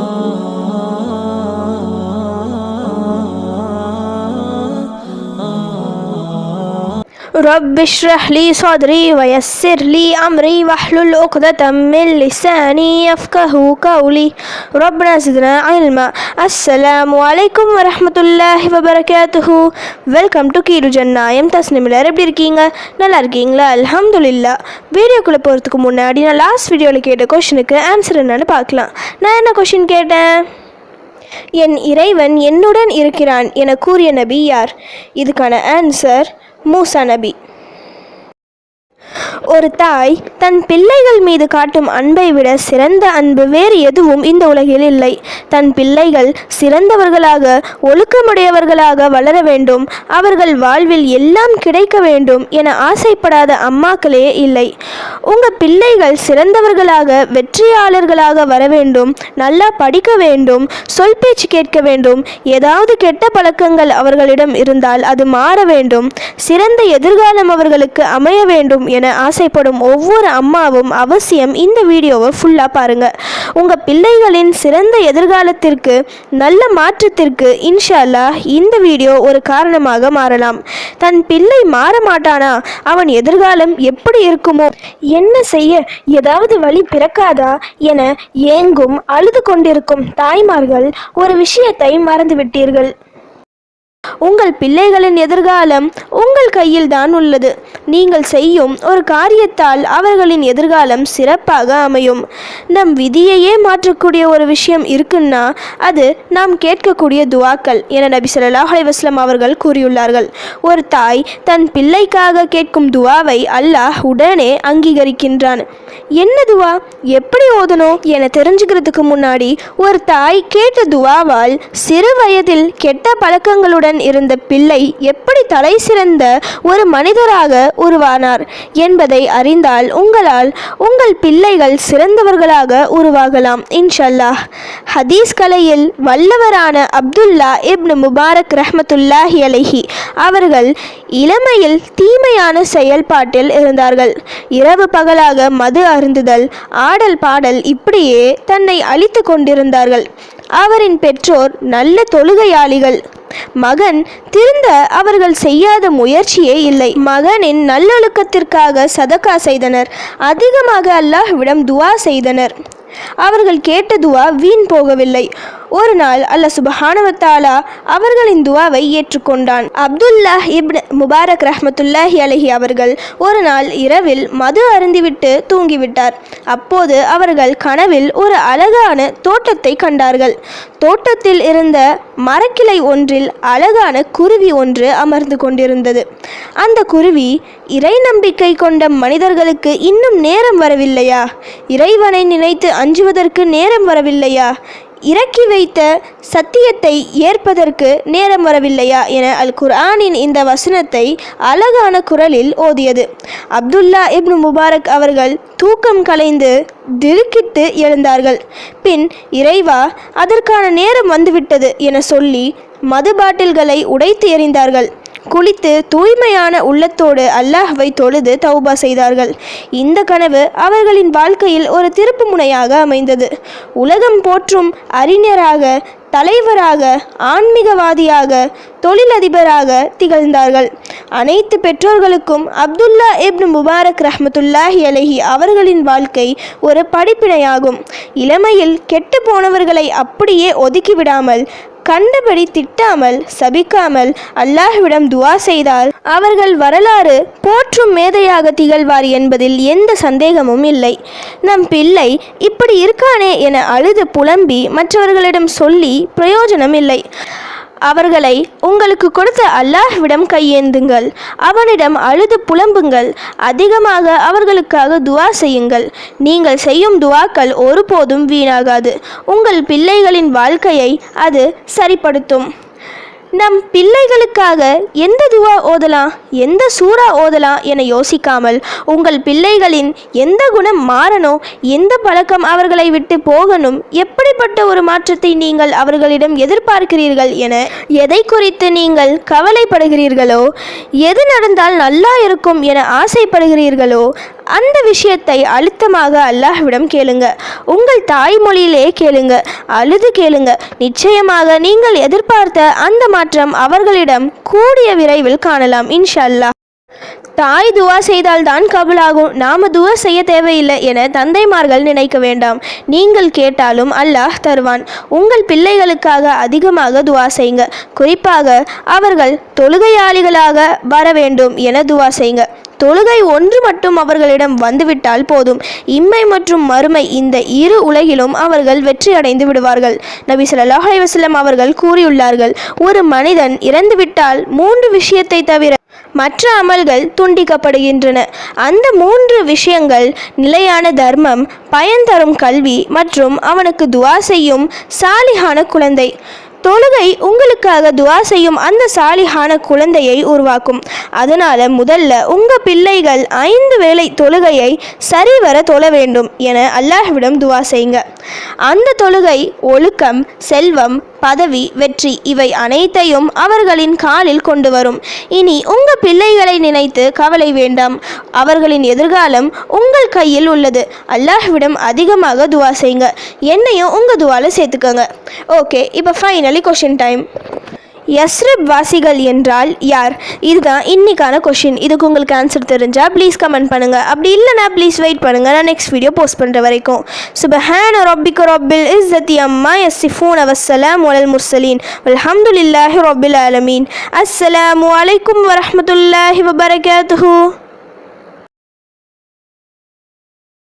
Oh. رب اشرح لي صدري ويسر لي أمري واحلل عقدة من لساني يفقه قولي ربنا زدنا علما السلام عليكم ورحمة الله وبركاته welcome to கீரு ஜன்னாயம் தஸ்னிமிலர் எப்படி இருக்கீங்க நல்லா இருக்கீங்களா அல்ஹம்துலில்லா வீடியோக்குள்ளே போகிறதுக்கு முன்னாடி நான் லாஸ்ட் வீடியோவில் கேட்ட கொஷனுக்கு ஆன்சர் என்னன்னு பார்க்கலாம் நான் என்ன கொஷின் கேட்டேன் என் இறைவன் என்னுடன் இருக்கிறான் என கூறிய நபி யார் இதுக்கான ஆன்சர் மூசா நபி ஒரு தாய் தன் பிள்ளைகள் மீது காட்டும் அன்பை விட சிறந்த அன்பு வேறு எதுவும் இந்த உலகில் இல்லை. தன் பிள்ளைகள் சிறந்தவர்களாக ஒழுக்கமுடையவர்களாக வளர வேண்டும். அவர்கள் வாழ்வில் எல்லாம் கிடைக்க வேண்டும் என ஆசைப்படாத அம்மாக்களே இல்லை. உங்கள் பிள்ளைகள் சிறந்தவர்களாக வெற்றியாளர்களாக வர வேண்டும். நல்லா படிக்க வேண்டும். சொல் பேச்சு கேட்க வேண்டும். ஏதாவது கெட்ட பழக்கங்கள் அவர்களிடம் இருந்தால் அது மாற வேண்டும். சிறந்த எதிர்காலம் அவர்களுக்கு அமைய வேண்டும் என ஆசை ஆசைப்படும் ஒவ்வொரு அம்மாவும் அவசியம் இந்த வீடியோவை ஃபுல்லாக பாருங்கள் உங்கள் பிள்ளைகளின் சிறந்த எதிர்காலத்திற்கு நல்ல மாற்றத்திற்கு இன்ஷா அல்லாஹ் இந்த வீடியோ ஒரு காரணமாக மாறலாம். தன் பிள்ளை மாற மாட்டானா? அவன் எதிர்காலம் எப்படி இருக்குமோ? என்ன செய்ய ஏதாவது வழி பிறக்காதா? என ஏங்கும் அழுது கொண்டிருக்கும் தாய்மார்கள் ஒரு விஷயத்தை மறந்துவிட்டீர்கள். உங்கள் பிள்ளைகளின் எதிர்காலம் உங்கள் கையில் தான் உள்ளது. நீங்கள் செய்யும் ஒரு காரியத்தால் அவர்களின் எதிர்காலம் சிறப்பாக அமையும். நம் விதியையே மாற்றக்கூடிய ஒரு விஷயம் இருக்குன்னா அது நாம் கேட்கக்கூடிய துவாக்கள் என நபி சொல்லாஹ் அலைஹி அவர்கள் கூறியுள்ளார்கள். ஒரு தாய் தன் பிள்ளைக்காக கேட்கும் துவாவை அல்லாஹ் உடனே அங்கீகரிக்கின்றான். என்ன துவா? எப்படி ஓதணும் என தெரிஞ்சுக்கிறதுக்கு முன்னாடி ஒரு தாய் கேட்ட துவாவால் சிறு வயதில் கெட்ட பழக்கங்களுடன் இருந்த பிள்ளை எப்படி தலை சிறந்த ஒரு மனிதராக உருவானார் என்பதை அறிந்தால் உங்களால் உங்கள் பிள்ளைகள் சிறந்தவர்களாக உருவாகலாம் இன்ஷல்லாஹ் ஹதீஸ் கலையில் வல்லவரான அப்துல்லா இப்னு முபாரக் ரஹமத்துல்லாஹி அலஹி அவர்கள் இளமையில் தீமையான செயல்பாட்டில் இருந்தார்கள். இரவு பகலாக மது அருந்துதல் ஆடல் பாடல் இப்படியே தன்னை அழித்து கொண்டிருந்தார்கள். அவரின் பெற்றோர் நல்ல தொழுகையாளிகள். மகன் திருந்த அவர்கள் செய்யாத முயற்சியே இல்லை. மகனின் நல்லொழுக்கத்திற்காக சதக்கா செய்தனர். அதிகமாக அல்லாஹ்விடம் துவா செய்தனர். அவர்கள் கேட்ட துவா வீண் போகவில்லை. ஒரு நாள் அல்ல சுபஹானவத்தாலா அவர்களின் துவாவை ஏற்றுக்கொண்டான். அப்துல்லா இப்ன் முபாரக் ரஹமத்துல்லாஹி அலஹி அவர்கள் ஒரு நாள் இரவில் மது அருந்திவிட்டு தூங்கிவிட்டார். அப்போது அவர்கள் கனவில் ஒரு அழகான தோட்டத்தை கண்டார்கள். தோட்டத்தில் இருந்த மரக்கிளை ஒன்றில் அழகான குருவி ஒன்று அமர்ந்து கொண்டிருந்தது. அந்த குருவி இறை நம்பிக்கை கொண்ட மனிதர்களுக்கு இன்னும் நேரம் வரவில்லையா? இறைவனை நினைத்து அஞ்சுவதற்கு நேரம் வரவில்லையா? இறக்கி வைத்த சத்தியத்தை ஏற்பதற்கு நேரம் வரவில்லையா என அல் குர்ஆனின் இந்த வசனத்தை அழகான குரலில் ஓதியது. அப்துல்லா இப்னு முபாரக் அவர்கள் தூக்கம் கலைந்து திடுக்கிட்டு எழுந்தார்கள். பின் இறைவா அதற்கான நேரம் வந்துவிட்டது என சொல்லி மது பாட்டில்களை உடைத்து எறிந்தார்கள். குளித்து தூய்மையான உள்ளத்தோடு அல்லாஹ்வை தொழுது தௌபா செய்தார்கள். இந்த கனவு அவர்களின் வாழ்க்கையில் ஒரு திருப்பு முனையாக அமைந்தது. உலகம் போற்றும் அறிஞராக தலைவராக ஆன்மீகவாதியாக தொழிலதிபராக திகழ்ந்தார்கள். அனைத்து பெற்றோர்களுக்கும் அப்துல்லா இப்னு முபாரக் ரஹமத்துல்லாஹி அலஹி அவர்களின் வாழ்க்கை ஒரு படிப்பினையாகும். இளமையில் கெட்டு போனவர்களை அப்படியே ஒதுக்கிவிடாமல் கண்டபடி திட்டாமல் சபிக்காமல் அல்லாஹ்விடம் துவா செய்தால் அவர்கள் வரலாறு போற்றும் மேதையாக திகழ்வார் என்பதில் எந்த சந்தேகமும் இல்லை. நம் பிள்ளை இப்படி இருக்கானே என அழுது புலம்பி மற்றவர்களிடம் சொல்லி பிரயோஜனம் இல்லை அவர்களை உங்களுக்கு கொடுத்த அல்லாஹ்விடம் கையேந்துங்கள். அவனிடம் அழுது புலம்புங்கள். அதிகமாக அவர்களுக்காக துவா செய்யுங்கள். நீங்கள் செய்யும் துவாக்கள் ஒருபோதும் வீணாகாது. உங்கள் பிள்ளைகளின் வாழ்க்கையை அது சரிப்படுத்தும். நம் பிள்ளைகளுக்காக எந்த துவா ஓதலாம் எந்த சூறா ஓதலாம் என யோசிக்காமல் உங்கள் பிள்ளைகளின் எந்த குணம் மாறணும் எந்த பழக்கம் அவர்களை விட்டு போகணும் எப்படிப்பட்ட ஒரு மாற்றத்தை நீங்கள் அவர்களிடம் எதிர்பார்க்கிறீர்கள் என எதை குறித்து நீங்கள் கவலைப்படுகிறீர்களோ எது நடந்தால் நல்லா இருக்கும் என ஆசைப்படுகிறீர்களோ அந்த விஷயத்தை அழுத்தமாக அல்லாஹ்விடம் கேளுங்க. உங்கள் தாய்மொழியிலே கேளுங்க. அழுது கேளுங்க. நிச்சயமாக நீங்கள் எதிர்பார்த்த அந்த மாற்றம் அவர்களிடம் கூடிய விரைவில் காணலாம் இன்ஷா அல்லாஹ் தாய் துவா செய்தால்தான் கபுலாகும். நாம துவா செய்ய தேவையில்லை என தந்தைமார்கள் நினைக்க வேண்டாம். நீங்கள் கேட்டாலும் அல்லாஹ் தருவான். உங்கள் பிள்ளைகளுக்காக அதிகமாக துவா செய்யுங்க குறிப்பாக அவர்கள் தொழுகையாளிகளாக வர வேண்டும் என துவா செய்யுங்க தொழுகை ஒன்று மட்டும் அவர்களிடம் வந்துவிட்டால் போதும். இம்மை மற்றும் மறுமை இந்த இரு உலகிலும் அவர்கள் வெற்றி அடைந்து விடுவார்கள். நபி சொல்லாஹ் அலைஹி அவர்கள் கூறியுள்ளார்கள் ஒரு மனிதன் இறந்துவிட்டால் மூன்று விஷயத்தை தவிர மற்ற அமல்கள் துண்டிக்கப்படுகின்றன. அந்த மூன்று விஷயங்கள் நிலையான தர்மம் பயன் தரும் கல்வி மற்றும் அவனுக்கு துவா செய்யும் சாலிகான குழந்தை. தொழுகை உங்களுக்காக துவா செய்யும் அந்த சாலிஹான குழந்தையை உருவாக்கும். அதனால முதல்ல உங்க பிள்ளைகள் ஐந்து வேளை தொழுகையை சரிவர தொழ வேண்டும் என அல்லாஹ்விடம் துவா செய்யுங்க. அந்த தொழுகை ஒழுக்கம் செல்வம் பதவி வெற்றி இவை அனைத்தையும் அவர்களின் காலில் கொண்டு வரும். இனி உங்க பிள்ளைகளை நினைத்து கவலை வேண்டாம். அவர்களின் எதிர்காலம் உங்கள் கையில் உள்ளது. அல்லாஹ்விடம் அதிகமாக துவா செய்யுங்க. என்னையும் உங்க துவால சேர்த்துக்கோங்க. ஓகே இப்போ ஃபைனலி கொஷின் டைம் யஸ்ரிப் வாசிகள் என்றால் யார்? இதுதான் இன்னைக்கான கொஷின் இதுக்கு உங்களுக்கு ஆன்சர் தெரிஞ்சால் ப்ளீஸ் கமெண்ட் பண்ணுங்க. அப்படி இல்லைனா ப்ளீஸ் வெயிட் பண்ணுங்கள் நான் நெக்ஸ்ட் வீடியோ போஸ்ட் பண்ணுற வரைக்கும். சுபஹான ரப்பிக்கு ரப்பில் இஸ்ஸத்தி அம்மா யஸ்ஸிஃபூன் அவசலாம் ஒலல் முர்சலீன் அல்ஹம்துலில்லாஹி ரப்பில் ஆலமீன் அஸ்ஸலாமு அலைக்கும் வரமத்துல்லாஹி வபரகாத்துஹு